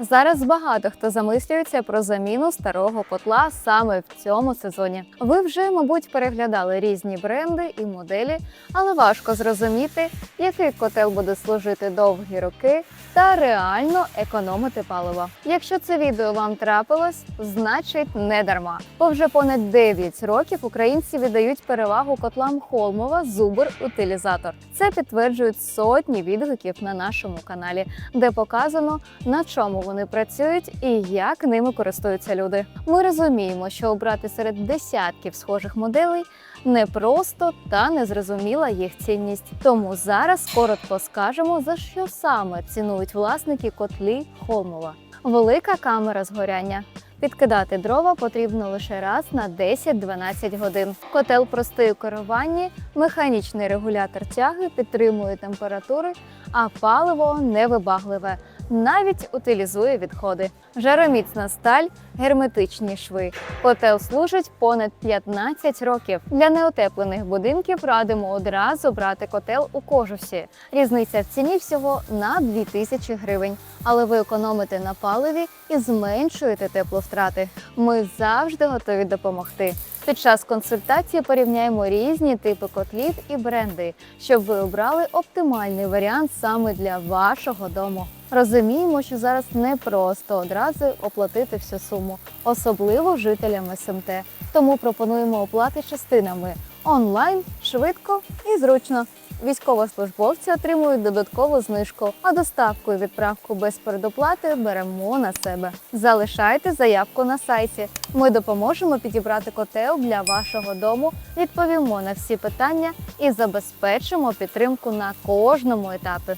Зараз багато хто замислюється про заміну старого котла саме в цьому сезоні. Ви вже, мабуть, переглядали різні бренди і моделі, але важко зрозуміти, який котел буде служити довгі роки та реально економити паливо. Якщо це відео вам трапилось, значить не дарма. Бо вже понад 9 років українці віддають перевагу котлам Холмова Зубр Утилізатор. Це підтверджують сотні відгуків на нашому каналі, де показано на чому вони працюють і як ними користуються люди. Ми розуміємо, що обрати серед десятків схожих моделей непросто та незрозуміла їх цінність. Тому зараз коротко скажемо, за що саме цінують власники котлі Холмова. Велика камера згоряння. Підкидати дрова потрібно лише раз на 10-12 годин. Котел простий у керуванні, механічний регулятор тяги підтримує температури, а паливо невибагливе, навіть утилізує відходи. Жароміцна сталь, герметичні шви. Котел служить понад 15 років. Для неотеплених будинків радимо одразу брати котел у кожусі. Різниця в ціні всього на 2000 гривень. Але ви економите на паливі і зменшуєте тепловтрати. Ми завжди готові допомогти. Під час консультації порівняємо різні типи котлів і бренди, щоб ви обрали оптимальний варіант саме для вашого дому. Розуміємо, що зараз не просто одразу оплатити всю суму, особливо жителям СМТ. Тому пропонуємо оплати частинами онлайн, швидко і зручно. Військовослужбовці отримують додаткову знижку, а доставку і відправку без передоплати беремо на себе. Залишайте заявку на сайті. Ми допоможемо підібрати котел для вашого дому, відповімо на всі питання і забезпечимо підтримку на кожному етапі.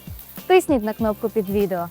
Тисніть на кнопку під відео.